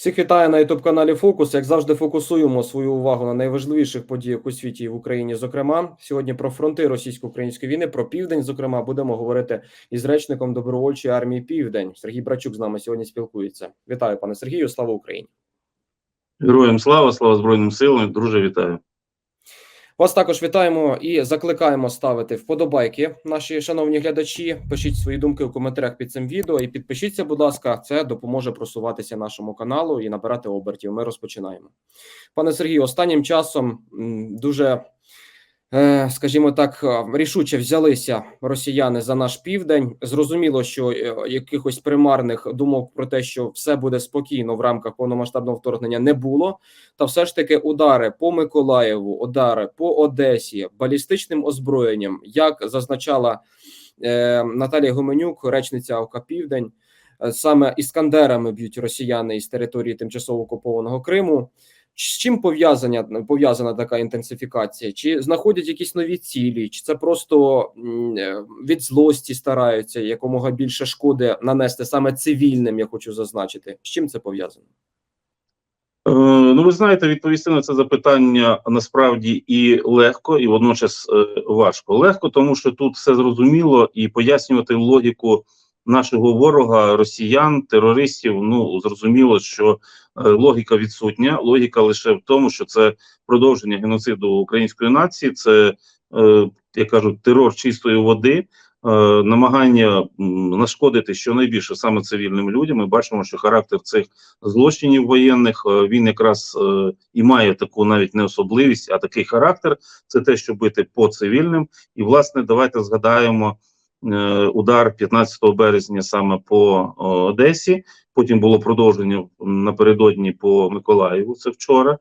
Всіх вітаю на youtube каналі Фокус. Як завжди, фокусуємо свою увагу на найважливіших подіях у світі і в Україні. Зокрема, сьогодні про фронти російсько-української війни, про південь. Зокрема, будемо говорити із речником добровольчої армії Південь. Сергій Брачук з нами сьогодні спілкується. Вітаю, пане Сергію. Слава Україні! Героям слава, слава Збройним силам, друже, вітаю. Вас також вітаємо і закликаємо ставити вподобайки, наші шановні глядачі. Пишіть свої думки у коментарях під цим відео і підпишіться, будь ласка, це допоможе просуватися нашому каналу і набирати обертів. Ми розпочинаємо. Пане Сергію, останнім часом дуже, скажімо так, е, рішуче взялися росіяни за наш південь. Зрозуміло, що е, якихось примарних думок про те, що все буде спокійно в рамках повномасштабного вторгнення, не було. Та все ж таки удари по Миколаєву, удари по Одесі, балістичним озброєнням, як зазначала е, Наталія Гуменюк, речниця ОК Південь, е, саме іскандерами б'ють росіяни із території тимчасово окупованого Криму. З чим пов'язана пов'язана така інтенсифікація? Чи знаходять якісь нові цілі, чи це просто е, від злості стараються якомога більше шкоди нанести саме цивільним? Я хочу зазначити. З чим це пов'язано? Е, ну, ви знаєте, відповісти на це запитання насправді і легко, і водночас е, важко. Легко, тому що тут все зрозуміло, і пояснювати логіку нашого ворога, росіян, терористів. Ну зрозуміло, що е, логіка відсутня. Логіка лише в тому, що це продовження геноциду української нації, це е, як кажуть, терор чистої води. Е, намагання нашкодити щонайбільше саме цивільним людям. Ми бачимо, що характер цих злочинів воєнних він якраз і має таку навіть не особливість, а такий характер це те, що бити по цивільним. І власне, давайте згадаємо удар 15 березня саме по Одесі. Потім було продовження напередодні по Миколаєву. Це вчора.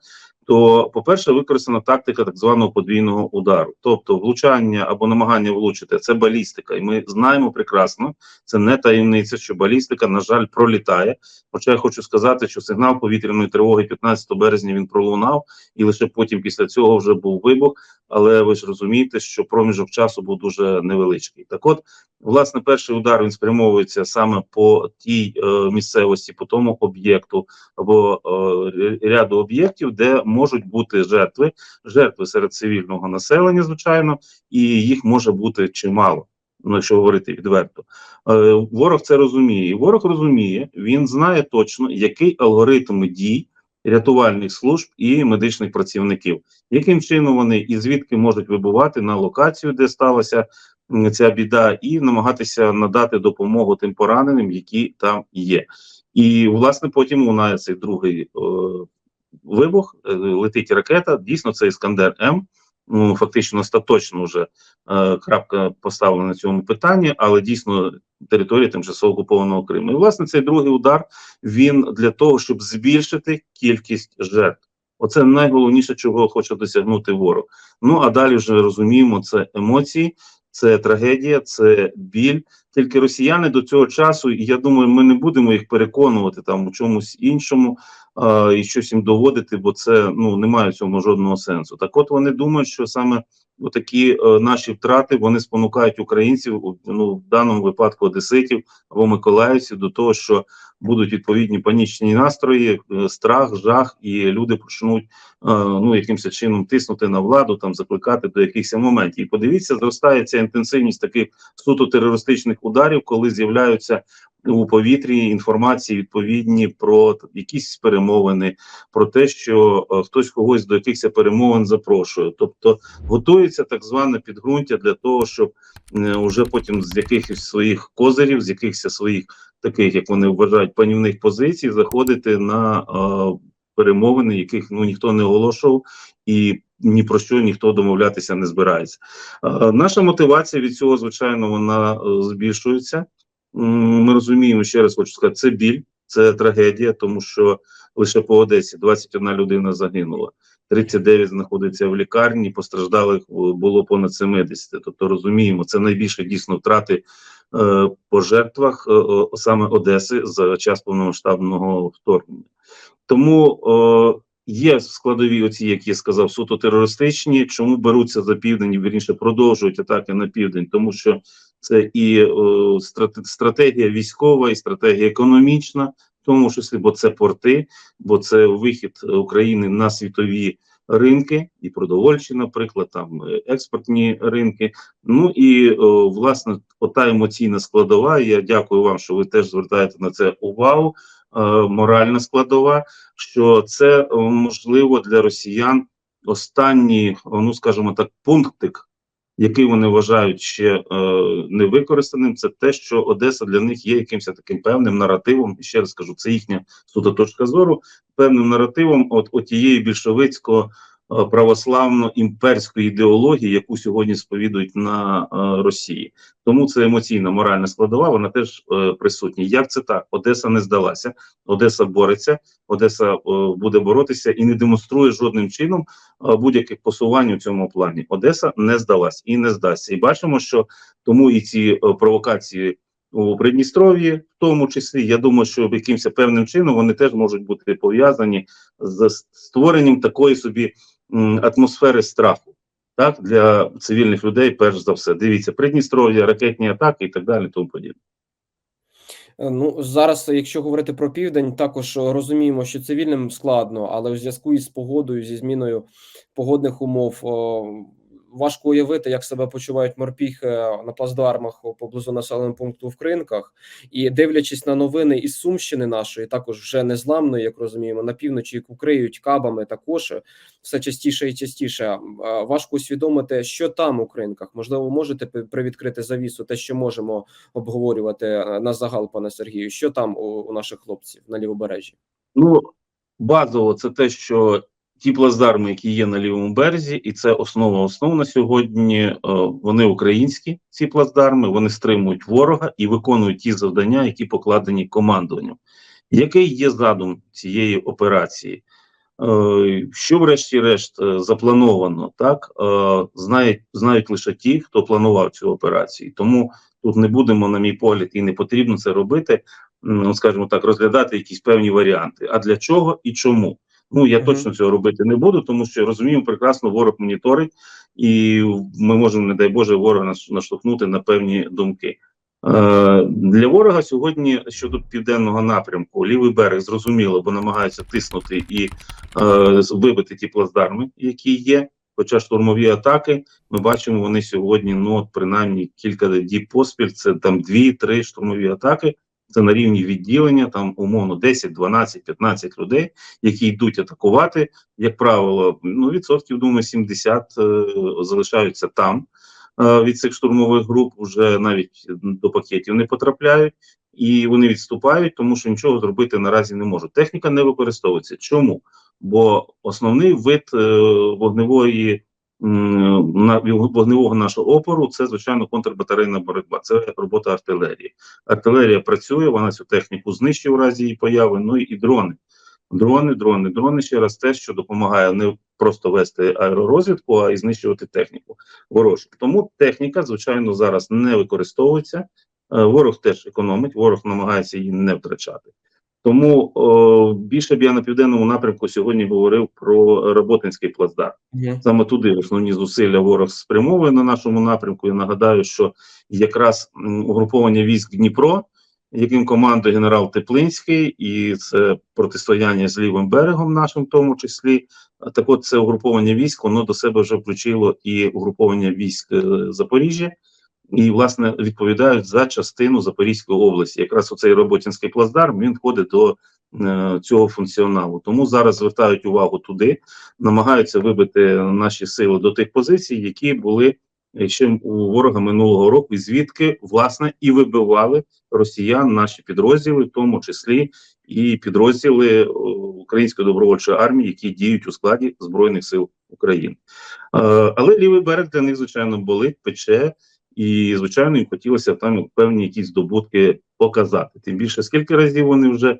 То, по-перше, використана тактика так званого подвійного удару, тобто влучання або намагання влучити це балістика, і ми знаємо прекрасно, це не таємниця, що балістика, на жаль, пролітає. Хоча я хочу сказати, що сигнал повітряної тривоги 15 березня він пролунав, і лише потім після цього вже був вибух. Але ви ж розумієте, що проміжок часу був дуже невеличкий. Так, от, власне, перший удар він спрямовується саме по тій е, місцевості, по тому об'єкту або е, ряду об'єктів, де можуть бути жертви, жертви серед цивільного населення, звичайно, і їх може бути чимало. Ну, якщо говорити відверто, е, ворог це розуміє, ворог розуміє, він знає точно, який алгоритм дій рятувальних служб і медичних працівників, яким чином вони і звідки можуть вибувати на локацію, де сталася ця біда, і намагатися надати допомогу тим пораненим, які там є. І власне потім лунає цей другий е, вибух, е, летить ракета. Дійсно, це Іскандер М. Ну, фактично остаточно вже е, крапка поставлена на цьому питанні, але дійсно територія тимчасово окупованого Криму. І власне цей другий удар він для того, щоб збільшити кількість жертв. Оце найголовніше, чого хоче досягнути ворог. Ну а далі вже розуміємо, це емоції, це трагедія, це біль. Тільки росіяни до цього часу, і я думаю, ми не будемо їх переконувати там у чомусь іншому а, і щось їм доводити, бо це ну немає в цьому жодного сенсу. Так, от вони думають, що саме такі е, наші втрати вони спонукають українців, ну в даному випадку одеситів або миколаївців, до того, що будуть відповідні панічні настрої, е, страх, жах, і люди почнуть е, ну якимось чином тиснути на владу, там закликати до якихось моментів. І подивіться, зростає ця інтенсивність таких суто терористичних ударів, коли з'являються у повітрі інформації відповідні про якісь перемовини, про те, що е, хтось когось до якихось перемовин запрошує. Тобто готується так зване підґрунтя для того, щоб е, уже потім з якихось своїх козирів, з якихось своїх таких, як вони вважають, панівних позицій, заходити на е, перемовини, яких ну ніхто не оголошував, і ні про що ніхто домовлятися не збирається. Е, наша мотивація від цього, звичайно, вона збільшується. Ми розуміємо, ще раз хочу сказати, це біль, це трагедія, тому що лише по Одесі 21 людина загинула. 39 знаходиться в лікарні, постраждалих е, було понад 70. Тобто розуміємо, це найбільше дійсно втрати е, по жертвах е, е, саме Одеси за час повномасштабного вторгнення. Тому е, є складові, оці, як я сказав, суто терористичні. Чому беруться за південь, вірніше продовжують атаки на південь, тому що це і е, стратегія військова, і стратегія економічна. В тому числі, бо це порти, бо це вихід України на світові ринки, і продовольчі, наприклад, там е, експортні ринки. Ну і о, власне, ота емоційна складова. Я дякую вам, що ви теж звертаєте на це увагу. Е, моральна складова, що це е, можливо для росіян останній, ну скажімо так, пунктик, який вони вважають ще е, невикористаним, це те, що Одеса для них є якимось таким певним наративом. Ще раз кажу, це їхня суто точка зору, певним наративом от, от тієї більшовицького е, православно-імперської ідеології, яку сьогодні сповідують на е, Росії. Тому це емоційна моральна складова, вона теж е, присутня. Як це так? Одеса не здалася, Одеса бореться, Одеса буде боротися і не демонструє жодним чином будь-яких посувань у цьому плані. Одеса не здалась і не здасться. І бачимо, що тому і ці провокації у Придністров'ї, в тому числі, я думаю, що якимось певним чином вони теж можуть бути пов'язані з створенням такої собі атмосфери страху. Так, для цивільних людей, перш за все, дивіться, Придністров'я, ракетні атаки і так далі, тому подібне. Е, Ну зараз, якщо говорити про південь, також розуміємо, що цивільним складно, але в зв'язку із погодою, зі зміною погодних умов, важко уявити, як себе почувають морпіхи на плацдармах поблизу населеного пункту в Кринках. І дивлячись на новини із Сумщини нашої, також вже незламної, як розуміємо, на півночі яку криють кабами, також е, все частіше і частіше. е, Важко усвідомити, що там у Кринках. Можливо, можете привідкрити завісу, те, що можемо обговорювати е, на загал, пане Сергію. Що там у, у наших хлопців на лівобережжі? Ну, базово, це те, що ті плацдарми, які є на лівому березі, і це основа основ на сьогодні. е, Вони українські, ці плацдарми, вони стримують ворога і виконують ті завдання, які покладені командуванням. Який є задум цієї операції? Е, Що, врешті-решт, е, заплановано, так знають, знають лише ті, хто планував цю операцію. Тому тут не будемо, на мій погляд, і не потрібно це робити. ну, скажімо так, розглядати якісь певні варіанти. А для чого і чому? Ну я точно цього робити не буду, тому що розуміємо прекрасно, ворог моніторить, і ми можемо, не дай Боже, ворога нас- наштовхнути на певні думки. Е, для ворога сьогодні щодо південного напрямку лівий берег зрозуміло, бо намагаються тиснути і е, вибити ті плацдарми, які є. Хоча штурмові атаки, ми бачимо, вони сьогодні, ну принаймні кілька діб поспіль, це там дві-три штурмові атаки. Це на рівні відділення, там умовно 10, 12, 15 людей, які йдуть атакувати. Як правило, ну відсотків думаю, 70 е, залишаються там е, від цих штурмових груп, вже навіть до пакетів не потрапляють, і вони відступають, тому що нічого зробити наразі не можуть. Техніка не використовується. Чому? Бо основний вид е, вогневої на вогневого нашого опору це звичайно контрбатарейна боротьба. Це робота артилерії. Артилерія працює, вона цю техніку знищує в разі її появи. Ну і, і дрони. Дрони, дрони, дрони ще раз те, що допомагає не просто вести аеророзвідку, а й знищувати техніку ворожу. Тому техніка, звичайно, зараз не використовується. Е, Ворог теж економить, ворог намагається її не втрачати. Тому о, більше б я на південному напрямку сьогодні говорив про Роботинський плацдарм. Саме туди основні зусилля ворог спрямовує на нашому напрямку. Я нагадаю, що якраз угруповання військ Дніпро, яким командує генерал Теплинський, і це протистояння з лівим берегом, нашим в тому числі. Так от це угруповання військ, воно до себе вже включило і угруповання військ е, Запоріжжя, і власне відповідають за частину Запорізької області. Якраз оцей Роботінський плацдарм він входить до е, цього функціоналу. Тому зараз звертають увагу туди, намагаються вибити наші сили до тих позицій, які були е, ще у ворога минулого року, і звідки власне і вибивали росіян наші підрозділи, в тому числі і підрозділи Української добровольчої армії, які діють у складі збройних сил України. Е, але лівий берег для них звичайно болить, пече. І, звичайно, їм хотілося там певні якісь здобутки показати. Тим більше, скільки разів вони вже е,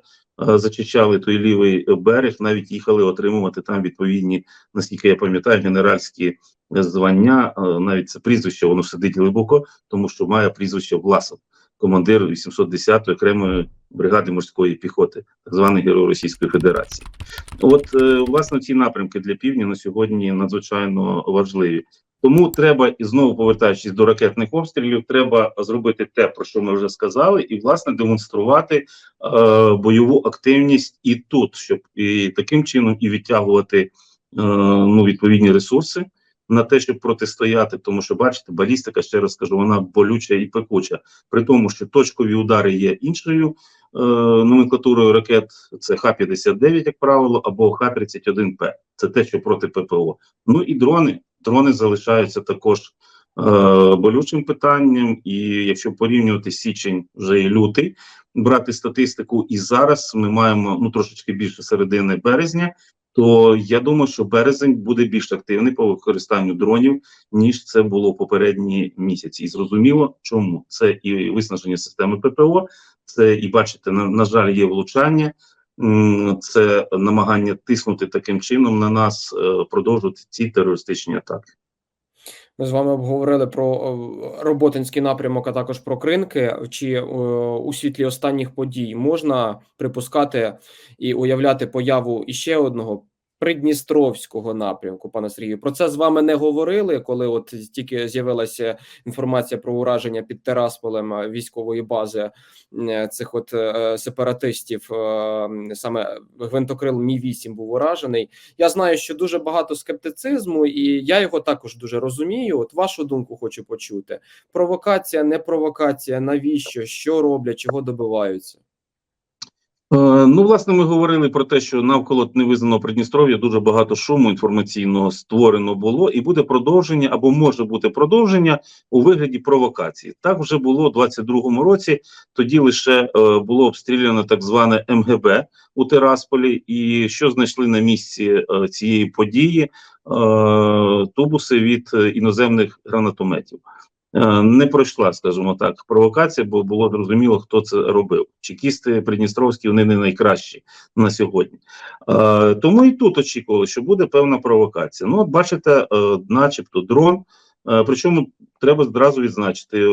зачищали той лівий берег, навіть їхали отримувати там відповідні, наскільки я пам'ятаю, генеральські звання. Е, навіть це прізвище воно сидить глибоко, тому що має прізвище Власов, командир 810-ї окремої бригади морської піхоти, так званий герой Російської Федерації. От, е, власне, ці напрямки для півдня на сьогодні надзвичайно важливі. Тому треба і знову повертаючись до ракетних обстрілів, треба зробити те, про що ми вже сказали, і власне демонструвати е, бойову активність і тут, щоб і таким чином і відтягувати е, ну відповідні ресурси на те, щоб протистояти. Тому що бачите, балістика ще раз скажу, вона болюча і пекуча, при тому, що точкові удари є іншою е, номенклатурою ракет. Це Х-59, як правило, або Х-31П. Це те, що проти ППО. Ну і дрони. Дрони залишаються також е, болючим питанням, і якщо порівнювати січень вже і лютий, брати статистику, і зараз ми маємо ну трошечки більше середини березня. То я думаю, що березень буде більш активний по використанню дронів ніж це було в попередні місяці. І зрозуміло, чому це і виснаження системи ППО, це і бачите, на, на жаль, є влучання. Це намагання тиснути таким чином на нас, е, продовжувати ці терористичні атаки. Ми з вами обговорили про е, Роботинський напрямок, а також про кринки. Чи е, у світлі останніх подій можна припускати і уявляти появу іще одного придністровського напрямку, пане Сергію? Про це з вами не говорили, коли от тільки з'явилася інформація про ураження під Терасполем військової бази цих от е, сепаратистів. е, Саме гвинтокрил Мі 8 був уражений. Я знаю, що дуже багато скептицизму, і я його також дуже розумію. От вашу думку хочу почути: провокація, не провокація, навіщо, що роблять, чого добиваються? Е, Ну, власне, ми говорили про те, що навколо невизнаного Придністров'я дуже багато шуму інформаційного створено було, і буде продовження або може бути продовження у вигляді провокації. Так вже було у 22-му році. Тоді лише е, було обстріляно так зване МГБ у Терасполі. І що знайшли на місці е, цієї події? Е, тубуси від е, іноземних гранатометів. Е, Не пройшла, скажімо так, провокація, бо було зрозуміло, хто це робив. Чекісти придністровські вони не найкращі на сьогодні. Е, тому і тут очікували, що буде певна провокація. Ну, от бачите, е, начебто дрон. Причому треба одразу відзначити,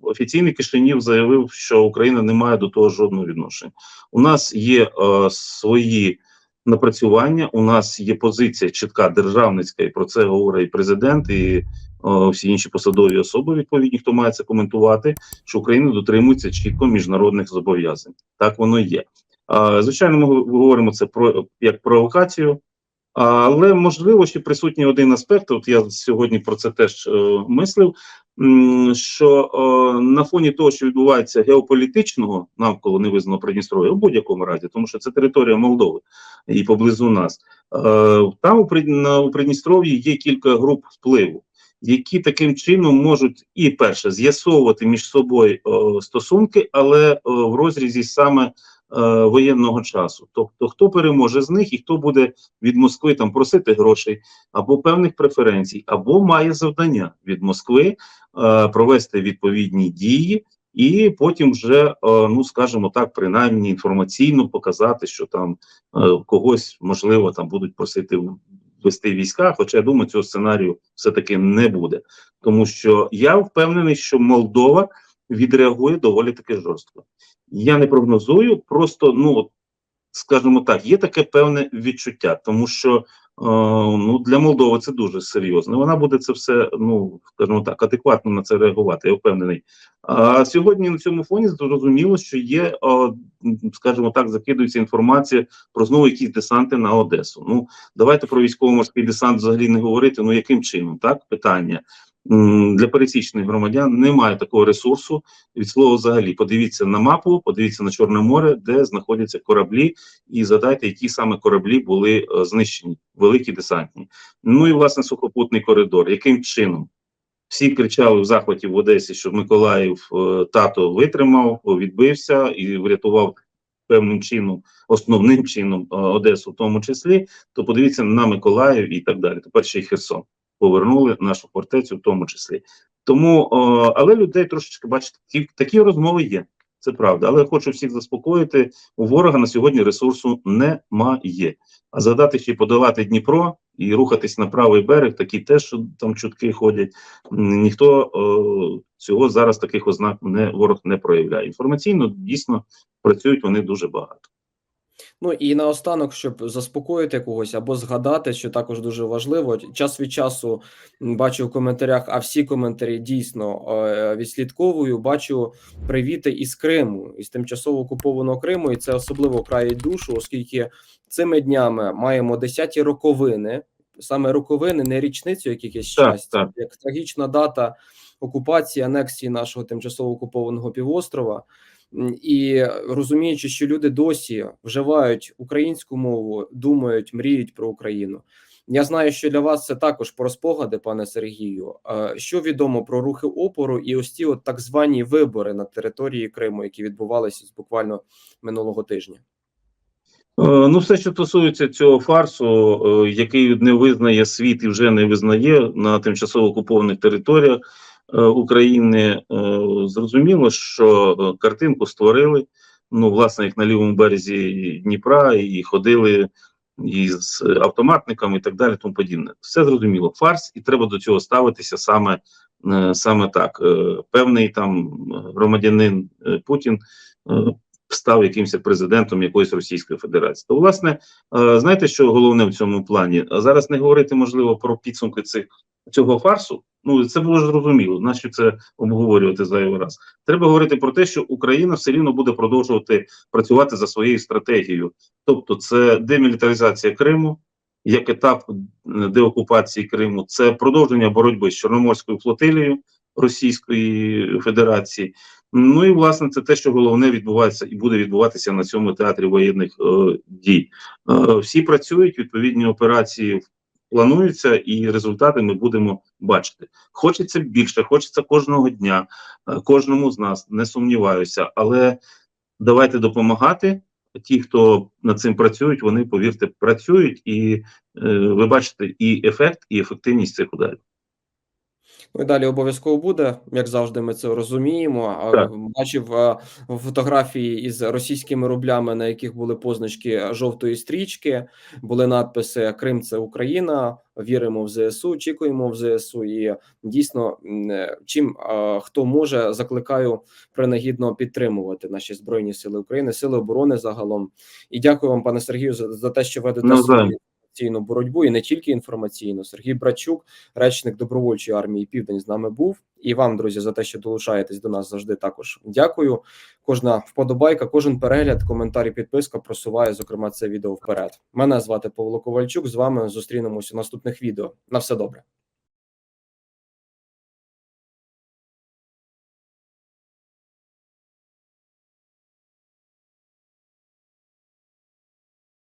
офіційний Кишинів заявив, що Україна не має до того жодного відношення. У нас є е, свої напрацювання, у нас є позиція чітка державницька, і про це говорить президент, і всі інші посадові особи відповідні, хто має це коментувати, що Україна дотримується чітко міжнародних зобов'язань. Так воно є. Звичайно, ми говоримо це про як провокацію, але можливо ще присутній один аспект. От я сьогодні про це теж е, мислив. Що е, на фоні того, що відбувається геополітичного навколо невизнаного Придністров'я, у будь-якому разі, тому що це територія Молдови і поблизу нас, е, там у Придністров'ї є кілька груп впливу, які таким чином можуть і перше з'ясовувати між собою е, стосунки, але е, в розрізі саме е, воєнного часу. Тобто, хто переможе з них і хто буде від Москви там просити грошей або певних преференцій, або має завдання від Москви провести відповідні дії. І потім вже, ну скажімо так, принаймні інформаційно показати, що там когось можливо там будуть просити вести війська. Хоча я думаю, цього сценарію все-таки не буде, тому що я впевнений, що Молдова відреагує доволі таки жорстко. Я не прогнозую, просто ну скажімо так, є таке певне відчуття, тому що. Е, Ну, для Молдови це дуже серйозно. Вона буде це все, ну скажімо так, адекватно на це реагувати. Я впевнений. А сьогодні на цьому фоні зрозуміло, що є, е, скажімо так, закидується інформація про знову якісь десанти на Одесу. Ну давайте про військово-морський десант взагалі не говорити. Ну яким чином? Так, питання для пересічних громадян немає такого ресурсу. Від слова взагалі подивіться на мапу, подивіться на Чорне море, де знаходяться кораблі, і згадайте, які саме кораблі були е, знищені, великі десантні. Ну і власне сухопутний коридор. Яким чином? Всі кричали в захваті в Одесі, що Миколаїв е, тато витримав, відбився і врятував певним чином, основним чином е, Одесу, в тому числі. То подивіться на Миколаїв і так далі. Тепер ще й Херсон повернули нашу фортецю, в тому числі. Тому, е, але людей трошечки бачите, такі, такі розмови є. Це правда, але хочу всіх заспокоїти. У ворога на сьогодні ресурсу немає. А згадати ще й подолати Дніпро і рухатись на правий берег, такі теж там чутки ходять. Ніхто е, цього зараз таких ознак не ворог не проявляє. Інформаційно дійсно працюють вони дуже багато. Ну і наостанок, щоб заспокоїти когось або згадати, що також дуже важливо. Час від часу бачу в коментарях, а всі коментарі дійсно е, відслідковую. Бачу привіти із Криму, із тимчасово окупованого Криму, і це особливо країть душу, оскільки цими днями маємо десяті роковини, саме роковини, не річницю якихось щастя, так. як трагічна дата окупації, анексії нашого тимчасово окупованого півострова. І розуміючи, що люди досі вживають українську мову, думають, мріють про Україну. Я знаю, що для вас це також про спогади, пане Сергію. Що відомо про рухи опору і ось ті от так звані вибори на території Криму, які відбувалися буквально минулого тижня? Е, Ну, все, що стосується цього фарсу, е, який не визнає світ і вже не визнає на тимчасово окупованих територіях України, е, зрозуміло, що е, картинку створили. Ну, власне, як на лівому березі Дніпра, і ходили із автоматниками і так далі, тому подібне. Все зрозуміло. Фарс, і треба до цього ставитися саме, е, саме так. Е, Певний там громадянин е, Путін е, став якимось президентом якоїсь Російської Федерації. То, власне, е, знаєте, що головне в цьому плані? Зараз не говорити можливо про підсумки цих цього фарсу. Ну це було зрозуміло. Нащо це обговорювати зайвий раз? Треба говорити про те, що Україна все рівно буде продовжувати працювати за своєю стратегією, тобто це демілітаризація Криму. Як етап деокупації Криму, це продовження боротьби з Чорноморською флотилією Російської Федерації, Ну і власне це те, що головне відбувається і буде відбуватися на цьому театрі воєнних е, дій. Е, всі працюють, відповідні операції плануються, і результати ми будемо бачити. Хочеться більше, хочеться кожного дня, е, кожному з нас, не сумніваюся, але давайте допомагати. Ті, хто над цим працюють, вони повірте, працюють, і е, ви бачите і ефект, і ефективність цих ударів. Ну і далі обов'язково буде, як завжди, ми це розуміємо. Так. Бачив фотографії із російськими рублями, на яких були позначки жовтої стрічки, були надписи Крим це Україна. Віримо в ЗСУ, очікуємо в ЗСУ. І дійсно, е, чим хто може, закликаю принагідно підтримувати наші збройні сили України, сили оборони загалом. І дякую вам, пане Сергію, за, за те, що ведете Навзаєм. Інформаційну боротьбу, і не тільки інформаційну. Сергій Брачук, речник добровольчої армії Південь, з нами був. І вам, друзі, за те, що долучаєтесь до нас завжди також дякую. Кожна вподобайка, кожен перегляд, коментар і підписка просуває, зокрема, це відео вперед. Мене звати Павло Ковальчук. З вами зустрінемося в наступних відео. На все добре.